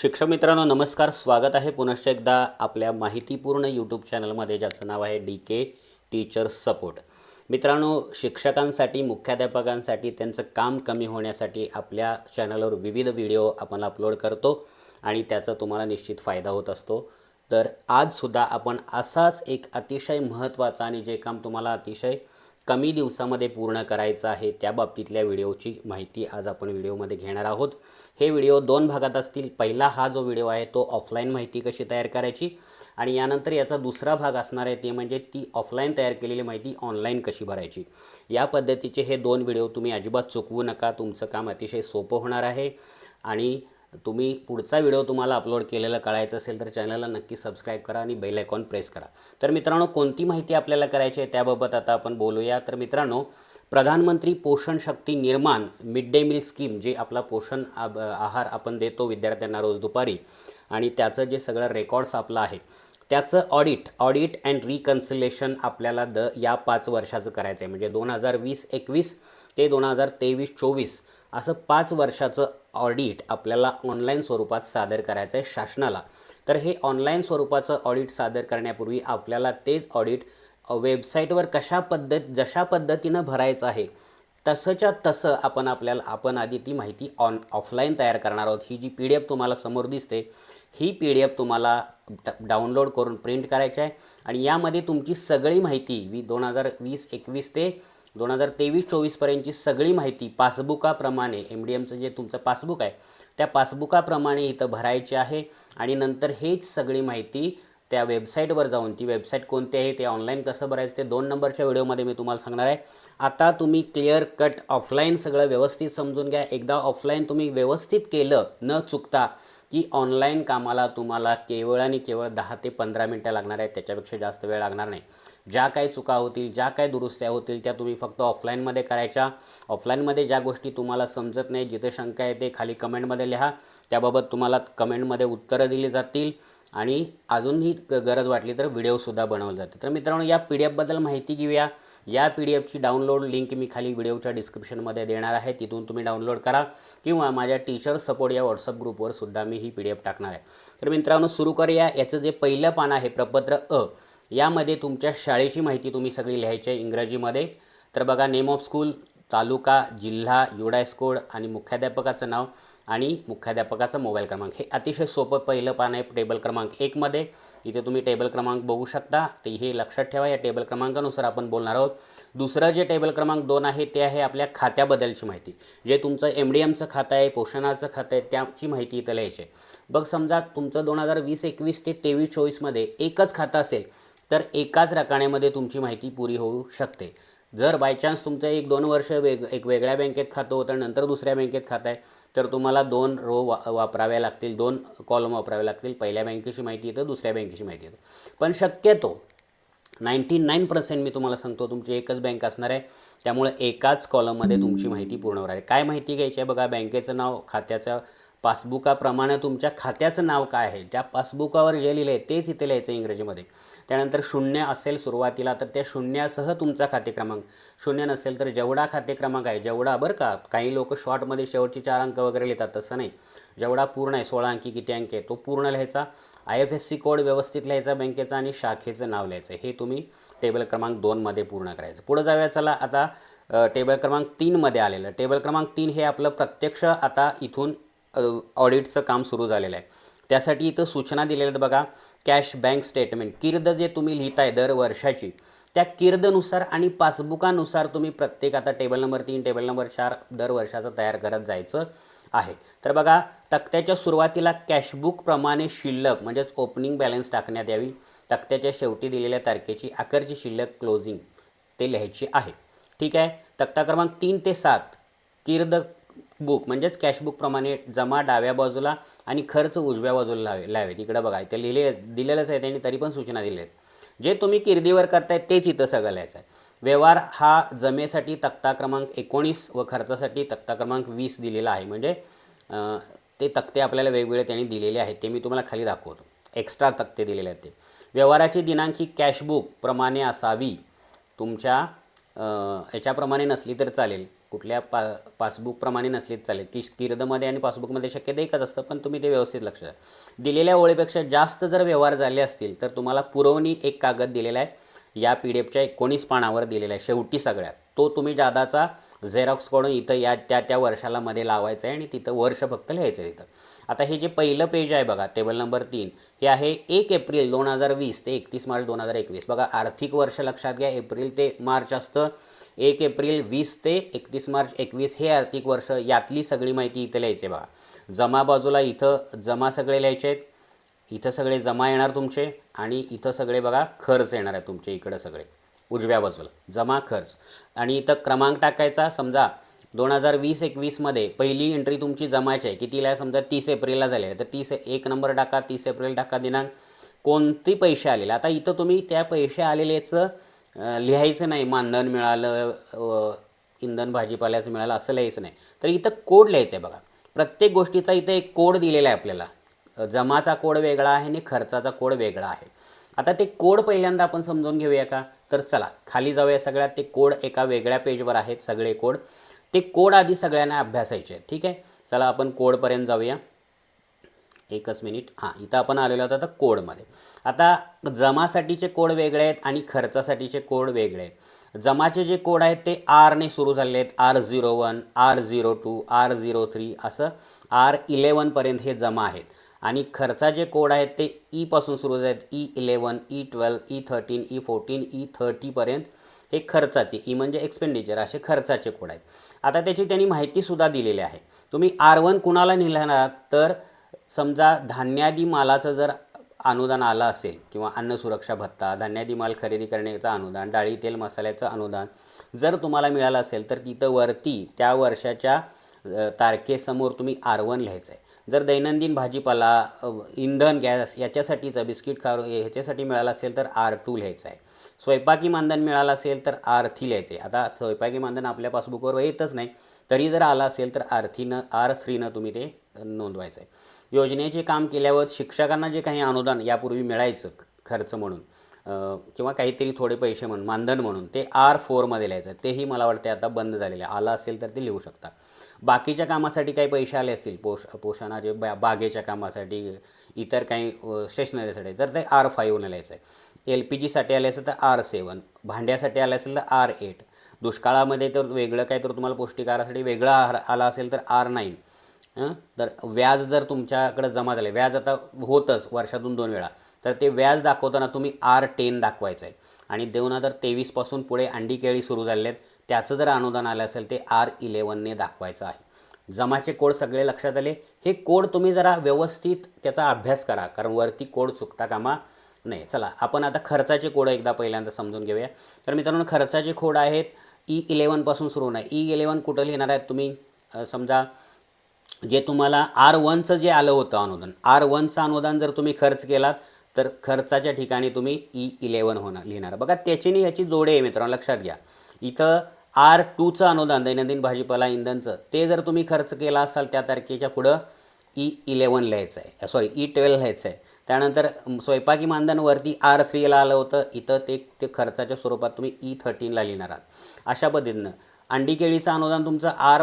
शिक्षक मित्रांनो नमस्कार. स्वागत आहे पुनश्च एकदा आपल्या माहितीपूर्ण यूट्यूब चॅनलमध्ये ज्याचं नाव आहे डी के टीचर सपोर्ट मित्रांनो शिक्षकांसाठी मुख्याध्यापकांसाठी त्यांचं काम कमी होण्यासाठी आपल्या चॅनलवर विविध व्हिडिओ आपण अपलोड करतो आणि त्याचा तुम्हाला निश्चित फायदा होत असतो. तर आजसुद्धा आपण असाच एक अतिशय महत्त्वाचा आणि जे काम तुम्हाला अतिशय कमी दिवसामध्ये पूर्ण करायचं आहे त्या बाबतीतल्या व्हिडिओची माहिती आज आपण व्हिडिओमध्ये घेणार आहोत. हे व्हिडिओ दोन भागात असतील. पहिला हा जो व्हिडिओ आहे तो ऑफलाईन माहिती कशी तयार करायची आणि यानंतर याचा दुसरा भाग असणार आहे ते म्हणजे ती ऑफलाईन तयार केलेली माहिती ऑनलाईन कशी भरायची. या पद्धतीचे हे दोन व्हिडिओ तुम्ही अजिबात चुकवू नका. तुमचं काम अतिशय सोपं होणार आहे आणि तुम्ही पुढचा व्हिडिओ तुम्हाला अपलोड केलेला कळायचं असेल तर चॅनलला नक्की सबस्क्राईब करा आणि बेल आयकॉन प्रेस करा. तर मित्रांनो कोणती माहिती आपल्याला करायची आहे त्याबाबत आता आपण बोलूया. तर मित्रांनो प्रधानमंत्री पोषण शक्ती निर्माण मिड डे मील स्कीम जे आपला पोषण आब- आहार आपण देतो विद्यार्थ्यांना रोज दुपारी आणि त्याचं जे सगळं रेकॉर्ड्स आपलं आहे त्याचं ऑडिट ऑडिट अँड रिकन्सिलेशन आपल्याला द या पाच वर्षाचं करायचं आहे. म्हणजे दोन हजार वीस एकवीस ते दोन हजार तेवीस चोवीस असं पाच वर्षाचं ऑडिट आपल्याला ऑनलाईन स्वरूपात सादर करायचं आहे शासनाला. तर हे ऑनलाईन स्वरूपाचं ऑडिट सादर करण्यापूर्वी आपल्याला तेच ऑडिट वेबसाईटवर कशा पद्धत जशा पद्धतीनं भरायचं आहे तसंच्या तसं आपण आपल्याला आपण आधी ती माहिती ऑन ऑफलाईन तयार करणार आहोत. ही जी पी डी एफ तुम्हाला समोर दिसते ही पी डी एफ तुम्हाला डाउनलोड करून प्रिंट करायची आहे. आणि यामध्ये तुमची सगळी माहिती वी दोन हजार वीस एकवीस ते दोन हजार तेवीस चोवीसपर्यंतची सगळी माहिती पासबुकाप्रमाणे एम डी एमचं जे तुमचं पासबुक आहे त्या पासबुकाप्रमाणे इथं भरायची आहे आणि नंतर हेच सगळी माहिती त्या वेबसाईटवर जाऊन ती वेबसाईट कोणती आहे ते ऑनलाईन कसं भरायचं ते दोन नंबरच्या व्हिडिओमध्ये मी तुम्हाला सांगणार आहे. आता तुम्ही क्लिअर कट ऑफलाईन सगळं व्यवस्थित समजून घ्या. एकदा ऑफलाईन तुम्ही व्यवस्थित केलं न चुकता की ऑनलाईन कामाला तुम्हाला केवळ आणि केवळ दहा ते पंधरा मिनटं लागणार आहेत त्याच्यापेक्षा जास्त वेळ लागणार नाही. ज्या काय चुका होतील ज्या काय दुरुस्त्या होतील त्या तुम्ही फक्त ऑफलाईनमध्ये करायच्या. ऑफलाईनमध्ये ज्या गोष्टी तुम्हाला समजत नाही जिथे शंका आहे ते खाली कमेंटमध्ये लिहा. त्याबाबत तुम्हाला कमेंटमध्ये उत्तरं दिली जातील आणि अजूनही ग- गरज वाटली तर व्हिडिओसुद्धा बनवले जाते तर मित्रांनो या पी डी एफबद्दल माहिती घेऊया. या पी डी एफची डाउनलोड लिंक मी खाली व्हिडिओच्या डिस्क्रिप्शनमध्ये देणार आहे. तिथून तुम्ही डाउनलोड करा. किंवा माझ्या टीचर सपोर्ट या व्हॉट्सअप ग्रुपवर सुद्धा मी ही पी डी एफ टाकणार आहे. तर मित्रांनो सुरू करूया. याचं जे पहिलं पान आहे प्रपत्र अ. यामध्ये तुमच्या शाळेची माहिती तुम्ही सगळी लिहायची आहे इंग्रजीमध्ये. तर बघा नेम ऑफ स्कूल तालुका जिल्हा युडायस कोड आणि मुख्याध्यापकाचं नाव आणि मुख्याध्यापकाचा मोबाईल क्रमांक. हे अतिशय सोपं पहिलं पान आहे टेबल क्रमांक एकमध्ये. इथे तुम्ही टेबल क्रमांक बघू शकता. ते हे लक्षात ठेवा या टेबल क्रमांकानुसार आपण बोलणार आहोत. दुसरं जे टेबल क्रमांक दोन आहे ते आहे आपल्या खात्याबद्दलची माहिती. जे तुमचं एम डी एमचं खातं आहे पोषणाचं खातं आहे त्याची माहिती इथं लिहायची आहे. बघ समजा तुमचं दोन हजार वीस एकवीस ते तेवीस चोवीसमध्ये एकच खातं असेल तर एकाच रकाण्यामध्ये तुमची माहिती पुरी होऊ शकते. जर बाय चान्स तुमचं एक दोन वर्ष वेग एक वेगळ्या बँकेत खातं होतं नंतर दुसऱ्या बँकेत खातं आहे तर तुम्हाला दोन रो वा वापराव्या लागतील दोन कॉलम वापरावे लागतील. पहिल्या बँकेची माहिती येतं दुसऱ्या बँकेची माहिती येतं. पण शक्यतो नाईंटी नाईन पर्सेंट मी तुम्हाला सांगतो तुमची एकच बँक असणार आहे. त्यामुळे एकाच कॉलममध्ये तुमची माहिती पूर्ण होणार आहे. काय माहिती घ्यायची आहे बघा बँकेचं नाव खात्याचं पासबुकाप्रमाणे तुमच्या खात्याचं नाव काय आहे? ज्या पासबुकावर जे लिहिलं आहे तेच इथे लिहायचं इंग्रजीमध्ये. त्यानंतर शून्य असेल सुरुवातीला तर त्या शून्यासह तुमचा खाते क्रमांक. शून्य नसेल तर जेवढा खाते क्रमांक आहे जेवढा बरं का काही लोक शॉर्टमध्ये शेवटचे चार अंक वगैरे लिहितात तसं नाही. जेवढा पूर्ण आहे सोळा अंकी किती अंक आहे तो पूर्ण लिहायचा. I F S C code व्यवस्थित लिहायचा बँकेचा आणि शाखेचं नाव लिहायचं. हे तुम्ही टेबल क्रमांक दोनमध्ये पूर्ण करायचं. पुढं जाऊया चला आता टेबल क्रमांक तीनमध्ये आलेलं. टेबल क्रमांक तीन हे आपलं प्रत्यक्ष आता इथून ऑडिटचं काम सुरू झालेलं आहे. त्यासाठी इथं सूचना दिलेल्या आहेत बघा. Cash bank statement. किर्द जे तुम्ही लिहिताय दर वर्षाची त्या किर्दनुसार आणि पासबुकानुसार तुम्ही प्रत्येक आता टेबल नंबर तीन टेबल नंबर चार दर वर्षाचं तयार करत जायचं आहे. तर बघा तक्त्याच्या सुरुवातीला कॅशबुकप्रमाणे शिल्लक म्हणजेच ओपनिंग बॅलन्स टाकण्यात यावी. तक्त्याच्या शेवटी दिलेल्या तारखेची अखेरची शिल्लक क्लोजिंग ते लिहायची आहे. ठीक आहे? तक्ता क्रमांक तीन ते सात किर्द बुक म्हणजेच कॅशबुकप्रमाणे जमा डाव्या बाजूला आणि खर्च उजव्या बाजूला लावे लावेत इकडं बघा इथं लिहिले दिलेलंच आहे त्यांनी तरी पण सूचना दिल्या आहेत. जे तुम्ही किर्दीवर करताय तेच इथं सगळं लिहायचं आहे. व्यवहार हा जमेसाठी तक्ता क्रमांक एकोणीस व खर्चासाठी तक्ता क्रमांक वीस दिलेला आहे. म्हणजे ते तक्ते आपल्याला वेगवेगळे त्यांनी दिलेले आहेत ते मी तुम्हाला खाली दाखवतो. एक्स्ट्रा तक्ते दिलेले आहेत ते. व्यवहाराची दिनांक ही कॅशबुक प्रमाणे असावी. तुमच्या याच्याप्रमाणे नसली तर चालेल. कुठल्या पा पासबुकप्रमाणे नसलीच चालेल. की किर्दमध्ये आणि पासबुकमध्ये शक्यता एकच असतं पण तुम्ही ते व्यवस्थित लक्ष द्या. दिलेल्या ओळीपेक्षा जास्त जर व्यवहार झाले असतील तर तुम्हाला पुरवणी एक कागद दिलेला आहे. या पी डी एफच्या एकोणीस पानावर दिलेला आहे शेवटी सगळ्यात. तो तुम्ही जादाचा झेरॉक्स करून इथं या त्या त्या वर्षाला मध्ये लावायचं आहे आणि तिथं वर्ष फक्त लिहायचं आहे तिथं आता हे जे पहिलं पेज आहे बघा टेबल नंबर तीन हे आहे एक एप्रिल दोन हजार वीस ते एकतीस मार्च दोन हजार एकवीस. बघा आर्थिक वर्ष लक्षात घ्या एप्रिल ते मार्च असतं. एक एप्रिल वीस ते एकतीस मार्च एकवीस हे आर्थिक वर्ष यातली सगळी माहिती इथं लिहायची आहे बघा. जमा बाजूला इथं जमा सगळे लिहायचे आहेत. इथं सगळे जमा येणार तुमचे आणि इथं सगळे बघा खर्च येणार आहे तुमचे इकडं सगळे. उजव्या बाजूला. जमा खर्च. आणि इथं क्रमांक टाकायचा समजा दोन हजार वीस एकवीसमध्ये पहिली एंट्री तुमची जमायची आहे. कितीला आहे समजा तीस एप्रिलला झाली आहे. तर तीस एक नंबर टाका तीस एप्रिल टाका दिनांक. कोणती पैसे आलेले? आता इथं तुम्ही त्या पैसे आलेलेचं लिहायचं नाही. मानधन मिळालं इंधन भाजीपाल्याचं मिळालं असं लिहायचं नाही. तर इथं कोड लिहायचं आहे बघा. प्रत्येक गोष्टीचा इथं एक कोड दिलेला आहे आपल्याला. जमाचा कोड वेगळा आहे आणि खर्चाचा कोड वेगळा आहे. आता ते कोड पहिल्यांदा आपण समजून घेऊया का? तर चला खाली जाऊया सगळ्यात. ते कोड एका वेगळ्या पेजवर आहेत सगळे कोड. ते कोड आधी सगळ्यांना अभ्यासायचे आहेत. ठीक आहे? चला आपण कोडपर्यंत जाऊया. एकच मिनिट. हां इथं आपण आलेलो होतो आता कोडमध्ये. आता जमासाठीचे कोड वेगळे आहेत आणि खर्चासाठीचे कोड वेगळे आहेत. जमाचे जे कोड आहेत ते आरने सुरू झालेले आहेत. R zero one R zero two R zero three असं आर इलेवनपर्यंत हे जमा आहेत. आणि खर्चाचे कोड आहेत ते e ईपासून सुरू झाले आहेत E eleven E twelve E thirteen E fourteen E थर्टीपर्यंत हे खर्चाचे ई म्हणजे एक्सपेंडिचर असे खर्चाचे कोड आहेत. आता त्याची त्यांनी माहितीसुद्धा दिलेली आहे. तुम्ही आर वन कुणाला लिहिणार तर समजा धान्यादी मालाचं जर अनुदान आलं असेल किंवा अन्न सुरक्षा भत्ता धान्यादी माल खरेदी करण्याचं अनुदान डाळी तेल मसाल्याचं अनुदान जर तुम्हाला मिळालं असेल तर तिथं वरती त्या वर्षाच्या तारखेसमोर तुम्ही आर वन लिहायचं आहे जर दैनंदिन भाजीपाला इंधन गॅस याच्यासाठीचं बिस्किट खार ह्याच्यासाठी मिळालं असेल तर आर टू लिहायचं आहे स्वयंपाकी मानधन मिळालं असेल तर आर थ्री लिहायचं आहे आता स्वयंपाकी मानधन आपल्या पासबुकवर येतच नाही. तरी जर आलं असेल तर आर थ्रीनं आर थ्रीनं तुम्ही ते नोंदवायचं आहे योजनेचे काम केल्यावर शिक्षकांना जे काही अनुदान यापूर्वी मिळायचं खर्च म्हणून किंवा काहीतरी थोडे पैसे म्हणून मानधन म्हणून ते आर फोरमध्ये लिहायचं. आहे तेही मला वाटते आता बंद झालेले आहे. आलं असेल तर ते लिहू शकता. बाकीच्या कामासाठी काही पैसे आले असतील पोष पोषणाचे बा बागेच्या कामासाठी इतर काही स्टेशनरीसाठी तर ते आर फाईव्हनं लिहायचं आहे. एल पी जीसाठी आले असेल तर आर सेवन भांड्यासाठी आले असेल तर आर एट दुष्काळामध्ये तर वेगळं काय तर तुम्हाला पौष्टिक आहारासाठी वेगळा आहार आला असेल तर आर नाईन तर व्याज जर तुमच्याकडे जमा झाले व्याज आता होतंच वर्षातून दोन वेळा. तर ते व्याज दाखवताना तुम्ही आर टेन दाखवायचं आहे आणि दोन हजार तेवीसपासून पुढे अंडी केळी सुरू झालेले आहेत त्याचं जर अनुदान आलं असेल ते आर इलेवनने दाखवायचं आहे. जमाचे कोड सगळे लक्षात आले? हे कोड तुम्ही जरा व्यवस्थित त्याचा अभ्यास करा कारण वरती कोड चुकता कामा नाही चला आपण आता खर्चाचे कोड एकदा पहिल्यांदा समजून घेऊया. तर मित्रांनो खर्चाचे कोड आहेत ई इलेवनपासून सुरू होणार. ई इलेवन कुठं लिहिणार आहेत तुम्ही? समजा जे तुम्हाला आर वनचं जे आलं होतं अनुदान आर वनचं अनुदान जर तुम्ही खर्च केलात तर खर्चाच्या ठिकाणी तुम्ही e ई इलेवन होणार लिहिणार. बघा त्याचीने ह्याची जोडे आहे मित्रांनो लक्षात घ्या. इथं आर टूचं अनुदान दैनंदिन भाजीपाला इंधनचं ते जर तुम्ही खर्च केला असाल त्या तारखेच्या पुढं e ई इलेवन लिहायचं आहे. सॉरी ई ट्वेल्व लिहायचं आहे. त्यानंतर स्वयंपाकी मानधनवरती आर थ्रीला आलं होतं. इथं ते ते खर्चाच्या स्वरूपात तुम्ही e ई थर्टीनला लिहिणार आहात. अशा पद्धतीनं अंडी केळीचं अनुदान तुमचं आर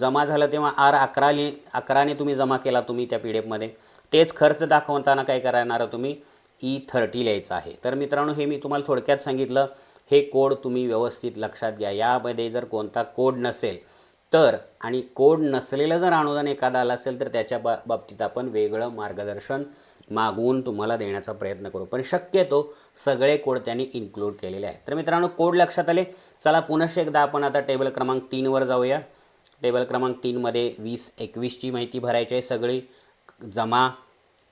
जमा झालं तेव्हा आर अकराने अकराने तुम्ही जमा केला तुम्ही त्या पी डी एफमध्ये. तेच खर्च दाखवताना काय करणार तुम्ही? ई थर्टी लिहायचं आहे. तर मित्रांनो हे मी तुम्हाला थोडक्यात सांगितलं. हे कोड तुम्ही व्यवस्थित लक्षात घ्या. यामध्ये जर कोणता कोड नसेल तर आणि कोड नसलेलं जर अनुदान एखादा आलं असेल तर त्याच्या बा बाबतीत आपण वेगळं मार्गदर्शन मागवून तुम्हाला देण्याचा प्रयत्न करू. पण शक्यतो सगळे कोड त्यांनी इन्क्लूड केलेले आहेत. तर मित्रांनो कोड लक्षात आले. चला पुनश्च एकदा आपण आता टेबल क्रमांक तीनवर जाऊया. टेबल क्रमांक तीनमध्ये वीस एकवीसची माहिती भरायची आहे सगळी. जमा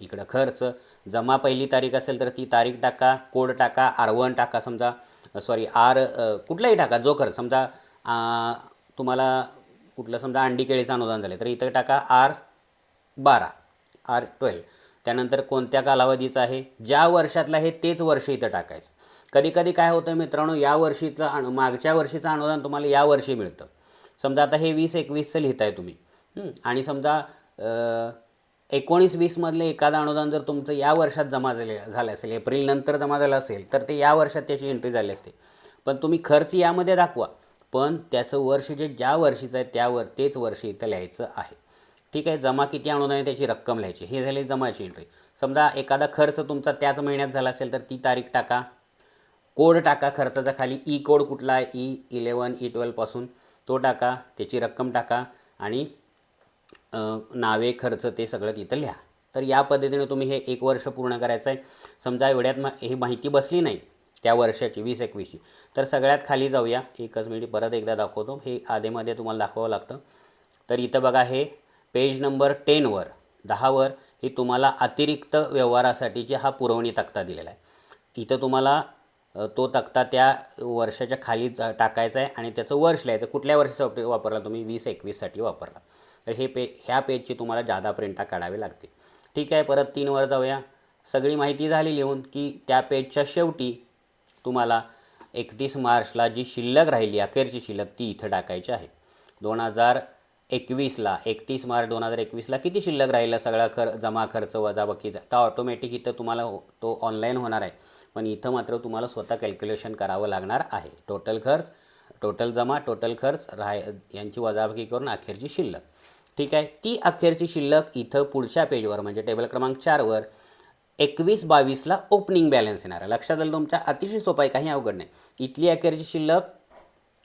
इकडं खर्च. जमा पहिली तारीख असेल तर ती तारीख टाका कोड टाका आर वन टाका समजा सॉरी आर कुठलाही टाका जो खर्च. समजा तुम्हाला कुठलं समजा अंडी केळीचं अनुदान झालं तर इथं टाका आर बारा आर ट्वेल्व. त्यानंतर कोणत्या कालावधीचं आहे? ज्या वर्षातलं आहे तेच वर्ष इथं टाकायचं. कधी कधी काय होतं मित्रांनो या वर्षीचं अनु मागच्या वर्षीचं अनुदान तुम्हाला या वर्षी मिळतं. समजा आता हे वीस एकवीसचं लिहिताय तुम्ही आणि समजा एकोणीस वीसमधले एखादं अनुदान जर तुमचं या वर्षात जमा झाले झालं असेल एप्रिल नंतर जमा झालं असेल तर ते या वर्षात त्याची एंट्री झाली असते. पण तुम्ही खर्च यामध्ये दाखवा पण त्याचं वर्ष जे ज्या वर्षीचं आहे त्यावर तेच वर्ष इथं लिहायचं आहे. ठीक आहे जमा किती अनुदान आहे त्याची रक्कम लिहायची हे झाली जमाची एंट्री समजा एखादा खर्च तुमचा त्याच महिन्यात झाला असेल तर ती तारीख टाका. कोड टाका खर्चाचा खाली ई कोड कुठला आहे ई इलेवन ई ट्वेल्वपासून तो टाका त्याची रक्कम टाका आणि नावे खर्च ते सगळं तिथं लिहा. तर या पद्धतीने तुम्ही हे एक वर्ष पूर्ण करायचं आहे समजा एवढ्यात मा ही माहिती बसली नाही त्या वर्षाची वीस एकवीसची. तर सगळ्यात खाली जाऊया. एकच मिनिट परत एकदा दाखवतो. हे आधेमध्ये तुम्हाला दाखवावं लागतं. तर इथं बघा हे पेज नंबर टेनवर दहावर हे तुम्हाला अतिरिक्त व्यवहारासाठीची हा पुरवणी तक्ता दिलेला आहे. इथं तुम्हाला तो तक्ता त्या वर्षाच्या खाली टाकायचा आहे आणि त्याचं वर्ष लिहायचं. कुठल्या वर्षासाठी वापरला? तुम्ही वीस एकवीससाठी वापरला. तर हे पे ह्या पेजची तुम्हाला जादा प्रिंटा काढावे लागते. ठीक आहे परत तीनवर जाऊया. सगळी माहिती झाली लिहून की त्या पेजच्या शेवटी तुम्हाला एकतीस मार्चला जी शिल्लक राहिली अखेरची शिल्लक ती इथं टाकायची आहे. दोन हजार एकवीसला एकतीस मार्च दोन हजार एकवीसला किती शिल्लक राहिला? सगळा खर जमा खर्च वजाबाकीचा तर ऑटोमॅटिक इथं तुम्हाला हो- तो ऑनलाईन होणार आहे. पण इथं मात्र तुम्हाला स्वतः कॅल्क्युलेशन करावं लागणार आहे. टोटल खर्च टोटल जमा टोटल खर्च राय यांची वजाबाकी करून अखेरची शिल्लक. ठीक आहे? ती अखेरची शिल्लक इथं पुढच्या पेजवर म्हणजे टेबल क्रमांक चारवर एकवीस बावीसला ओपनिंग बॅलन्स येणार आहे. लक्षात आलं तुमच्या? अतिशय सोपं आहे काही अवघड नाही. इथली अखेरची शिल्लक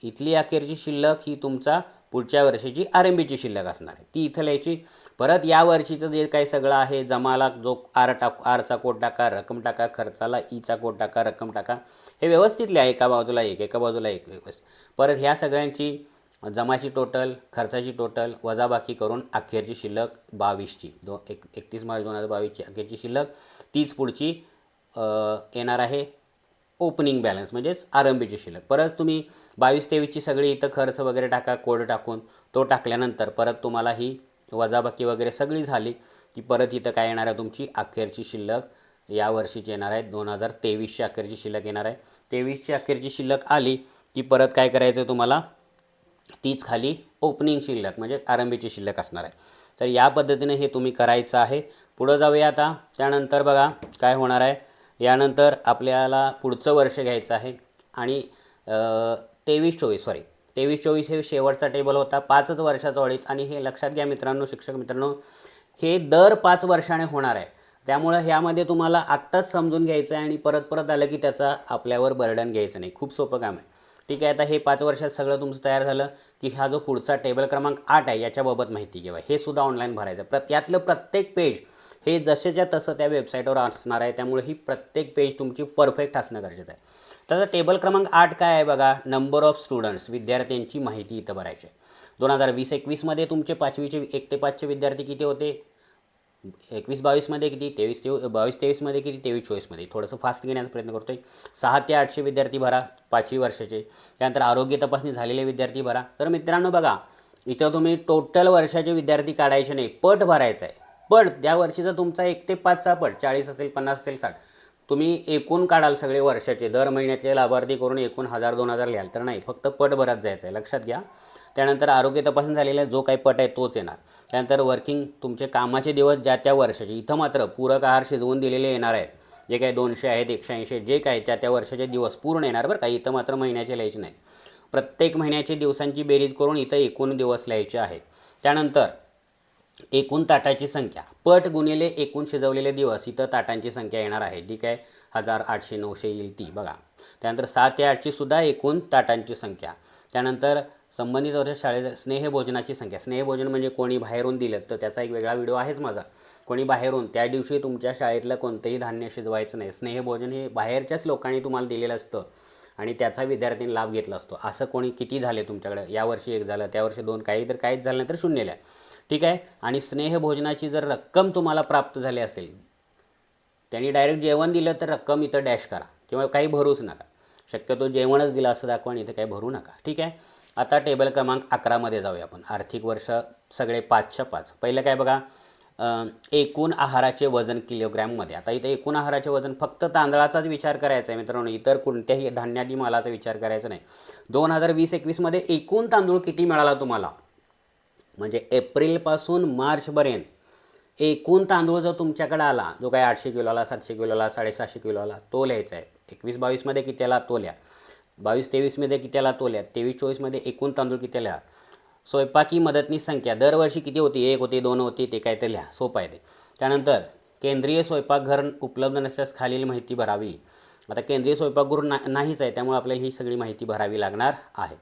इथली अखेरची शिल्लक ही तुमचा पुढच्या वर्षीची आर एम बीची शिल्लक असणार आहे. ती इथं लिहायची परत या वर्षीचं जे काही सगळं आहे जमाला जो आर टाक आरचा कोड टाका रक्कम टाका खर्चाला ईचा कोड टाका रक्कम टाका हे व्यवस्थित लिहा एका बाजूला एक एका बाजूला एक व्यवस्थित. परत ह्या सगळ्यांची जमाची टोटल खर्चाची टोटल वजाबाकी करून अखेरची शिल्लक बावीसची. दो एक एकतीस मार्च दोन हजार बावीसची अखेरची शिल्लक. तीच पुढची येणार आहे ओपनिंग बॅलन्स म्हणजेच आरंभीची शिल्लक. परत तुम्ही बावीस तेवीसची सगळी इथं खर्च वगैरे टाका कोड टाकून तो टाकल्यानंतर परत तुम्हाला ही वजाबाकी वगैरे सगळी झाली की परत इथं काय येणार आहे तुमची? अखेरची शिल्लक या वर्षीची येणार आहे. दोन हजार तेवीसची अखेरची शिल्लक येणार आहे. तेवीसची अखेरची शिल्लक आली की परत काय करायचं आहे तुम्हाला? तीच खाली ओपनिंग शिल्लक म्हणजे आरंभीची शिल्लक असणार आहे. तर या पद्धतीने हे तुम्ही करायचं आहे. पुढं जाऊया आता. त्यानंतर बघा काय होणार आहे. यानंतर आपल्याला पुढचं वर्ष घ्यायचं आहे. आणि तेवीस चोवीस सॉरी तेवीस चोवीस हे शेवटचा टेबल होता. पाचच वर्षाचा ऑडिट आणि हे लक्षात घ्या मित्रांनो शिक्षक मित्रांनो हे दर पाच वर्षाने होणार आहे. त्यामुळं ह्यामध्ये तुम्हाला आत्ताच समजून घ्यायचं आहे आणि परत परत आलं की त्याचा आपल्यावर बर्डन घ्यायचं नाही. खूप सोपं काम आहे. ठीक आहे आता हे पाच वर्षात सगळं तुमचं तयार झालं की हा जो पुढचा टेबल क्रमांक आठ आहे याच्याबाबत माहिती घ्यावा हे सुद्धा ऑनलाईन भरायचं प्र यातलं प्रत्येक पेज हे जसेच्या तसं त्या वेबसाईटवर असणार आहे. त्यामुळे ही प्रत्येक पेज तुमची परफेक्ट असणं गरजेचं आहे. तर टेबल क्रमांक आठ काय आहे बघा? नंबर ऑफ स्टुडंट्स विद्यार्थ्यांची माहिती इथं भरायची आहे. दोन हजार वीस एकवीसमध्ये तुमचे पाचवीचे एक ते पाचचे विद्यार्थी किती होते? एकवीस बावीसमध्ये किती? तेवीस तेव बावीस तेवीसमध्ये किती? तेवीस चोवीसमध्ये थोडंसं फास्ट घेण्याचा प्रयत्न करतो आहे सहा ते आठशे विद्यार्थी भरा पाचवी वर्षाचे. त्यानंतर आरोग्य तपासणी झालेले विद्यार्थी भरा. तर मित्रांनो बघा इथं तुम्ही टोटल वर्षाचे विद्यार्थी काढायचे नाही पट भरायचा आहे. पट त्या वर्षीचा तुमचा एक ते पाचचा पट चाळीस असेल पन्नास असेल साठ. तुम्ही एकूण काढाल सगळे वर्षाचे दर महिन्याचे लाभार्थी करून एकूण हजार दोन हजार लिहाल तर नाही फक्त पट भरत जायचं आहे लक्षात घ्या. त्यानंतर आरोग्य तपासणी झालेला जो काही पट आहे तोच येणार. त्यानंतर वर्किंग तुमचे कामाचे दिवस ज्या त्या वर्षाचे इथं मात्र पूरक आहार शिजवून दिलेले येणार आहे जे काही दोनशे आहेत एकशे ऐंशी जे काही त्या त्या वर्षाचे दिवस पूर्ण येणार बरं का इथं मात्र महिन्याचे लिहायचे नाही प्रत्येक महिन्याचे दिवसांची बेरीज करून इथं एकूण दिवस लिहायचे आहे. त्यानंतर एकूण ताटाची संख्या. पट गुणिले एकूण शिजवलेले दिवस इथं ताटांची संख्या येणार आहे. ठीक आहे? हजार आठशे नऊशे येईल ती. बघा. त्यानंतर सात ते आठची सुद्धा एकूण ताटांची संख्या. त्यानंतर संबंधित वर्ष शाळेत स्नेहभोजनाची संख्या. स्नेहभोजन म्हणजे कोणी बाहेरून दिलं तर त्याचा एक वेगळा व्हिडिओ आहेच माझा. कोणी बाहेरून त्या दिवशी तुमच्या शाळेतलं कोणतंही धान्य शिजवायचं नाही. स्नेहभोजन हे बाहेरच्याच लोकांनी तुम्हाला दिलेलं असतं आणि त्याचा विद्यार्थ्यांनी लाभ घेतला असतो. असं कोणी किती झाले तुमच्याकडे? यावर्षी एक झालं त्यावर्षी दोन काही तर काहीच झालं नाही तर शून्य आहे ठीक आहे? आणि स्नेहभोजनाची जर रक्कम तुम्हाला प्राप्त झाली असेल त्यांनी डायरेक्ट जेवण दिलं तर रक्कम इथं डॅश करा किंवा काही भरूच नका. शक्यतो जेवणच दिलं असं दाखवा आणि इथं काही भरू नका. ठीक आहे? आता टेबल क्रमांक अकरामध्ये जाऊया आपण. आर्थिक वर्ष सगळे पाचच्या पाच. पहिलं काय बघा? एकूण आहाराचे वजन किलोग्रॅममध्ये आता इथं एकूण आहाराचे वजन फक्त तांदळाचाच विचार करायचा आहे मित्रांनो. इतर कोणत्याही धान्यादी मालाचा विचार करायचा नाही. दोन हजार वीस एकवीसमध्ये एकूण तांदूळ किती मिळाला तुम्हाला? म्हणजे एप्रिलपासून मार्चपर्यंत एकूण तांदूळ जो तुमच्याकडे आला जो काही आठशे किलोला सातशे किलोला साडेसहाशे किलोला तो लिहायचा आहे. एकवीस बावीसमध्ये किती आला तो लिहा. बावीस तेवीसमध्ये किती आला लिहा. तेवीस चोवीसमध्ये एकूण तांदूळ किती लिहा? स्वयंपाकी मदतनीस संख्या. दरवर्षी किती होती? एक होती दोन होती ते काय ते लिहा. सोपं आहे ते. त्यानंतर केंद्रीय स्वयंपाकघर उपलब्ध नसल्यास खालील माहिती भरावी. आता केंद्रीय स्वयंपाकगृह ना नाहीच आहे. त्यामुळे आपल्याला ही सगळी माहिती भरावी लागणार आहे.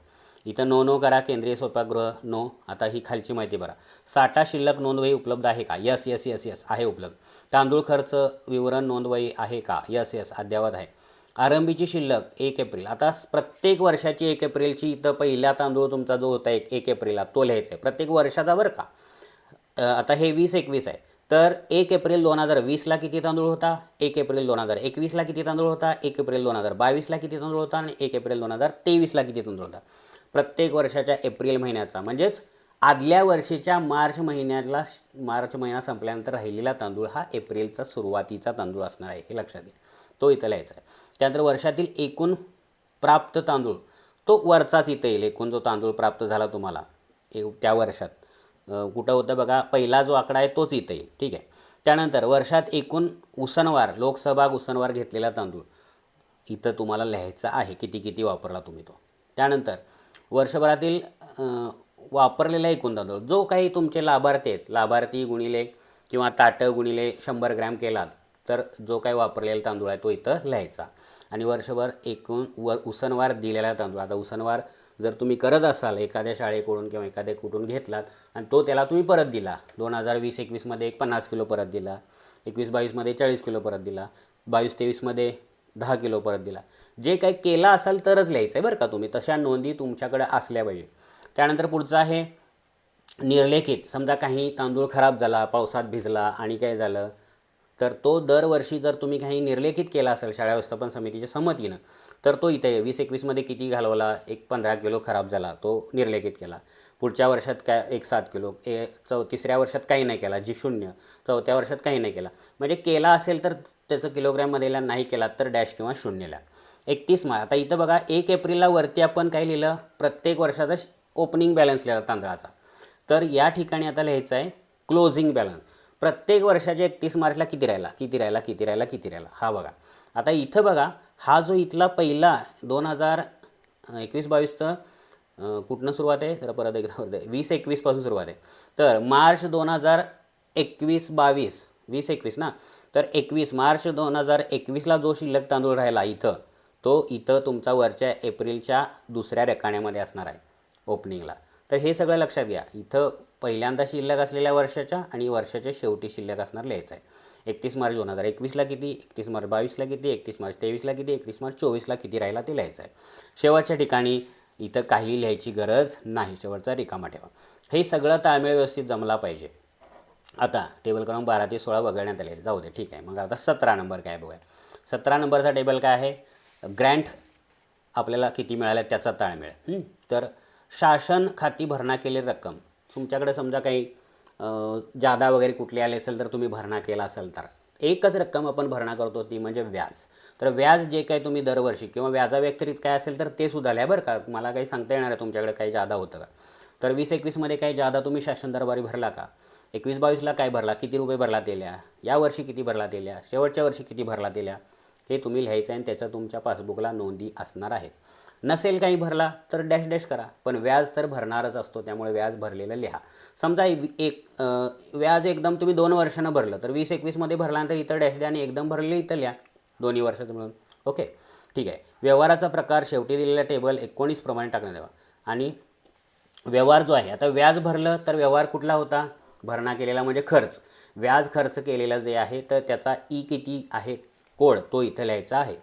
इथं नो नो करा केंद्रीय स्वयंपाकगृह नो. आता ही खालची माहिती भरा साठा शिल्लक नोंदवही उपलब्ध आहे का? यस यस यस यस आहे उपलब्ध. तांदूळ खर्च विवरण नोंदवही आहे का? यस यस अद्यावत आहे. आरंभीची शिल्लक एक एप्रिल. आता प्रत्येक वर्षाची एक एप्रिलची इथं पहिला तांदूळ तुमचा जो होता एक एक एप्रिलला तो लिहायचा आहे. प्रत्येक वर्षाचा बरं का? आता हे वीस एकवीस आहे. तर एक एप्रिल दोन हजार वीसला किती तांदूळ होता? एक एप्रिल दोन हजार एकवीसला किती तांदूळ होता? एक एप्रिल दोन हजार बावीसला किती तांदूळ होता? आणि एक एप्रिल दोन हजार तेवीसला किती तांदूळ होता? प्रत्येक वर्षाच्या एप्रिल महिन्याचा. म्हणजेच आदल्या वर्षीच्या मार्च महिन्याला मार्च महिना संपल्यानंतर राहिलेला तांदूळ हा एप्रिलचा सुरुवातीचा तांदूळ असणार आहे हे लक्षात घ्या. तो इथं लिहायचा आहे. त्यानंतर वर्षातील एकूण प्राप्त तांदूळ तो वरचाच इथं येईल एकूण जो तांदूळ प्राप्त झाला तुम्हाला ए- त्या वर्षात. कुठं होतं बघा पहिला जो आकडा आहे तोच इथं येईल ठीक आहे. त्यानंतर वर्षात एकूण उसनवार लोकसभा उसनवार घेतलेला तांदूळ इथं तुम्हाला लिहायचा आहे किती किती वापरला तुम्ही तो. त्यानंतर वर्षभरातील वापरलेला एकूण तांदूळ जो काही तुमचे लाभार्थी आहेत लाभार्थी गुणिले किंवा ताटं गुणिले शंभर ग्रॅम केलात तर जो काही वापरलेला तांदूळ आहे तो इथं लिहायचा. आणि वर्षभर एकूण व उसनवार दिलेला तांदूळ आता उसनवार जर तुम्ही करत असाल एखाद्या शाळेकडून किंवा एखाद्या कुठून घेतलात आणि तो त्याला तुम्ही परत दिला दोन हजार वीस एकवीसमध्ये एक पन्नास किलो परत दिला एकवीस बावीसमध्ये चाळीस किलो परत दिला बावीस तेवीसमध्ये दहा किलो परत दिला. जे काही केला असाल तरच लिहायचं आहे बरं का तुम्ही. तशा नोंदी तुमच्याकडे असल्या पाहिजे. त्यानंतर पुढचं आहे निर्लेखित. समजा काही तांदूळ खराब झाला पावसात भिजला आणि काय झालं तर तो दरवर्षी जर तुम्ही काही निर्लेखित केला असेल शाळा व्यवस्थापन समितीच्या संमतीनं तर तो इथे वीस एकवीसमध्ये किती घालवला एक पंधरा किलो खराब झाला तो निर्लेखित केला. पुढच्या वर्षात काय एक सात किलो ए चौ तिसऱ्या वर्षात काही नाही केला जी शून्य चौथ्या वर्षात काही नाही केला. म्हणजे केला असेल तर त्याचं किलोग्रॅममध्येला नाही केला तर डॅश किंवा शून्यला. एकतीस मार्च आता इथं बघा एक एप्रिलला वरती आपण काय लिहिलं? प्रत्येक वर्षाचा ओपनिंग बॅलन्स लिहिला तांदळाचा. तर या ठिकाणी आता लिहायचं आहे क्लोजिंग बॅलन्स प्रत्येक वर्षाच्या एकतीस मार्चला किती राहिला? किती राहिला? किती राहिला? किती राहिला? हा बघा. आता इथं बघा हा जो इथला पहिला दोन हजार एकवीस बावीसचं कुठनं सुरुवात आहे? तर परत एकदा परत वीस एकवीसपासून सुरुवात आहे. तर मार्च दोन हजार एकवीस बावीस वीस एकवीस ना? तर एकवीस मार्च दोन हजार एकवीसला जो शिल्लक तांदूळ राहिला इथं तो इथं तुमचा वरच्या एप्रिलच्या दुसऱ्या रेखाण्यामध्ये असणार आहे ओपनिंगला. तर हे सगळं लक्षात घ्या. इथं पहिल्यांदा शिल्लक असलेल्या वर्षाच्या आणि वर्षाच्या शेवटी शिल्लक असणार लिहायचं आहे. एकतीस मार्च दोन हजार एकवीसला किती एकतीस मार्च बावीसला किती एकतीस मार्च तेवीसला किती एकतीस मार्च चोवीसला किती राहिला ते लिहायचं आहे. शेवटच्या ठिकाणी इथं काही लिहायची गरज नाही. शेवटचा रिकामा ठेवा. हे सगळं ताळमेळ व्यवस्थित जमला पाहिजे. आता टेबल क्रमांक बारा ते सोळा वगळण्यात आले. जाऊ दे ठीक आहे. मग आता सतरा नंबर काय बघूया. सतरा नंबरचा टेबल काय आहे? ग्रँट आपल्याला किती मिळाल्या त्याचा ताळमेळ तर शासन खाती भरणा केलेली रक्कम. तुमच्याकडे समजा काही जादा वगैरे कुठली आले असेल तर तुम्ही भरणा केला असेल तर. एकच रक्कम आपण भरणा करतो ती म्हणजे व्याज. तर व्याज जे काही तुम्ही दरवर्षी किंवा व्याजाव्यतिरिक्त काय असेल तर ते सुद्धा लिहा बरं का. मला काही सांगता येणार आहे तुमच्याकडे काही जादा होतं का? तर वीस एकवीसमध्ये काही जादा तुम्ही शासन दरबारी भरला का? एकवीस बावीसला काय भरला? किती रुपये भरला दिल्या या वर्षी किती भरला दिल्या शेवटच्या वर्षी किती भरला दिल्या हे तुम्ही लिहायचं आहे आणि त्याचं तुमच्या पासबुकला नोंदी असणार आहे. नसेल काही भरला तर डॅश डॅश करा. पण व्याज तर भरणारच असतो त्यामुळे व्याज भरलेलं लिहा. समजा एक व्याज एकदम तुम्ही दोन वर्षानं भरलं तर वीस एकवीसमध्ये भरल्यानंतर इथं डॅश द्या आणि एकदम भरले इथं लिहा. दोन्ही वर्षाचं मिळून. ओके? ठीक आहे. व्यवहाराचा प्रकार शेवटी दिलेला टेबल एकोणीस प्रमाणे टाकण्यात यावा. आणि व्यवहार जो आहे आता व्याज भरलं तर व्यवहार कुठला होता? भरणा केलेला म्हणजे खर्च. व्याज खर्च केलेला जे आहे तर त्याचा ई किती आहे? कोड तो इथं लिहायचा आहे.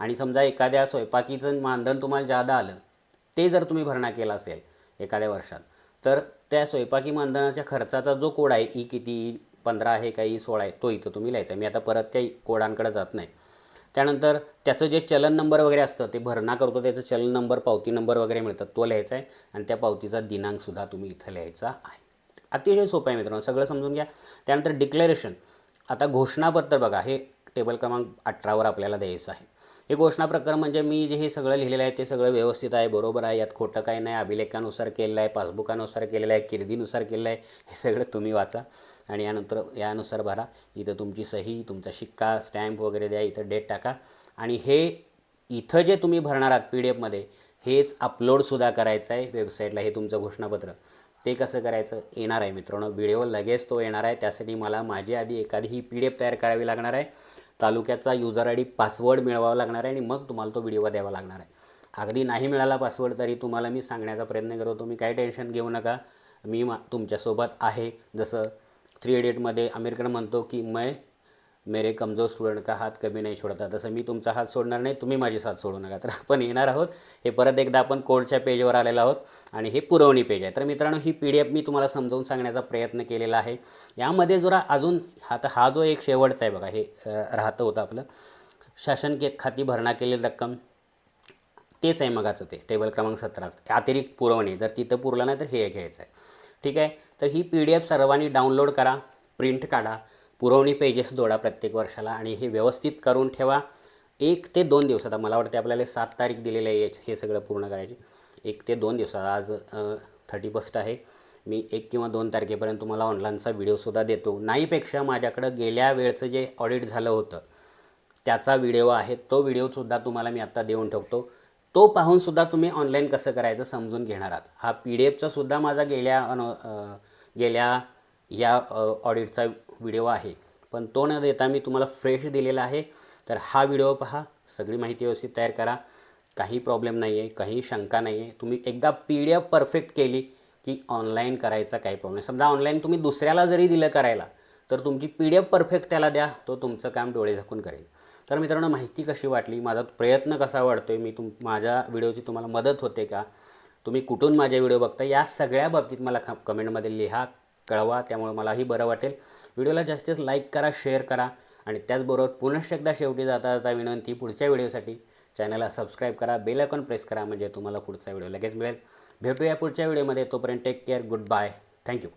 आणि समजा एखाद्या स्वयंपाकीचं मानधन तुम्हाला जादा आलं ते जर तुम्ही भरणा केला असेल एखाद्या वर्षात तर त्या स्वयंपाकी मानधनाच्या खर्चाचा जो कोड आहे ई किती पंधरा आहे का ई सोळा आहे तो इथं तुम्ही लिहायचा. मी आता परत त्या कोडांकडे जात नाही. त्यानंतर त्याचं जे चलन नंबर वगैरे असतं ते भरणा करतो त्याचं चलन नंबर पावती नंबर वगैरे मिळतात तो लिहायचा आहे. आणि त्या पावतीचा दिनांकसुद्धा तुम्ही इथं लिहायचा आहे. अतिशय सोपं आहे मित्रांनो. सगळं समजून घ्या. त्यानंतर डिक्लेरेशन आता घोषणापत्र बघा. हे टेबल क्रमांक अठरावर आपल्याला द्यायचं आहे. हे घोषणा प्रकार म्हणजे मी जे हे सगळं लिहिलेलं आहे ते सगळं व्यवस्थित आहे बरोबर आहे. यात खोटं काही नाही. अभिलेखानुसार केलेलं आहे पासबुकानुसार केलेलं आहे किर्दीनुसार केलेलं आहे. हे सगळं तुम्ही वाचा आणि यानंतर यानुसार भरा. इथं तुमची सही तुमचा शिक्का स्टॅम्प वगैरे द्या. इथं डेट टाका. आणि हे इथं जे तुम्ही भरणार आहात पी डी एफमध्ये हेच अपलोडसुद्धा करायचं आहे वेबसाईटला हे तुमचं घोषणापत्र. ते कसं करायचं? येणार आहे मित्रांनो. व्हिडिओ लगेच तो येणार आहे. त्यासाठी मला माझी आधी एखादी ही पी डी एफ तयार करावी लागणार आहे. तालुक्याचा युजर आय डी पासवर्ड मिळवावा लागणार आहे आणि मग तुम्हाला तो व्हिडिओ द्यावा लागणार आहे. अगदी नाही मिळाला पासवर्ड तरी तुम्हाला मी सांगण्याचा प्रयत्न करतो. तुम्ही काही टेन्शन घेऊ नका. मी मा तुमच्यासोबत आहे. जसं थ्री इडियटमध्ये आमिर खान म्हणतो की मैं मेरे कमजोर स्टुडंट का हात कमी नाही सोडता. तसं मी तुमचा हात सोडणार नाही तुम्ही माझी साथ सोडू नका. तर आपण येणार आहोत. हे परत एकदा आपण कोडच्या पेजवर आलेलो आहोत आणि हे पुरवणी पेज आहे. तर मित्रांनो ही पी डी एफ मी तुम्हाला समजावून सांगण्याचा प्रयत्न केलेला आहे. यामध्ये जरा अजून आता हा जो एक शेवटचा आहे बघा हे राहतं होतं आपलं. शासन के खाती भरणा केलेली रक्कम. तेच आहे मगाचं ते टेबल क्रमांक सतराच अतिरिक्त पुरवणी. जर तिथं पुरलं नाही तर हे घ्यायचं आहे. ठीक आहे? तर ही पी डी एफ सर्वांनी डाउनलोड करा प्रिंट काढा. पुरवणी पेजेस जोडा प्रत्येक वर्षाला आणि हे व्यवस्थित करून ठेवा. एक ते दोन दिवस आता मला वाटते आपल्याला सात तारीख दिलेली आहे हे सगळं पूर्ण करायचे. एक ते दोन दिवसात आज थर्टी फर्स्ट आहे. मी एक किंवा दोन तारखेपर्यंत तुम्हाला ऑनलाईनचा व्हिडिओसुद्धा देतो. नाहीपेक्षा माझ्याकडं गेल्या वेळचं जे ऑडिट झालं होतं त्याचा व्हिडिओ आहे तो व्हिडिओसुद्धा तुम्हाला मी आत्ता देऊन ठेवतो. तो पाहूनसुद्धा तुम्ही ऑनलाईन कसं करायचं समजून घेणार आहात. हा पी डी एफचासुद्धा माझा गेल्या अनु गेल्या या ऑडिटचा व्हिडिओ आहे. पण तो न देता मी तुम्हाला फ्रेश दिलेला आहे. तर हा व्हिडिओ पहा. सगळी माहिती व्यवस्थित तयार करा. काही प्रॉब्लेम नाही आहे काही शंका नाही आहे तुम्ही एकदा पी डी एफ परफेक्ट केली की ऑनलाईन करायचा काही प्रॉब्लेम समजा ऑनलाईन तुम्ही दुसऱ्याला जरी दिलं करायला तर तुमची पी डी एफ परफेक्ट त्याला द्या. तो तुमचं काम डोळे झाकून करेल. तर मित्रांनो माहिती कशी वाटली? माझा प्रयत्न कसा वाटतोय मी तुम माझ्या व्हिडिओची तुम्हाला मदत होते का? तुम्ही कुठून माझे व्हिडिओ बघता या सगळ्या बाबतीत मला ख कमेंटमध्ये लिहा कळवा. त्यामुळे मलाही बरं वाटेल. व्हिडिओला जास्तीत लाईक करा शेअर करा आणि त्याचबरोबर पुनश्च एकदा शेवटी जाता जाता विनंती पुढच्या व्हिडिओसाठी. चॅनलला सबस्क्राईब करा बेल आयकॉन प्रेस करा म्हणजे तुम्हाला पुढचा व्हिडिओ लगेच मिळेल. भेटूया पुढच्या व्हिडिओमध्ये. तोपर्यंत take care good bye thank you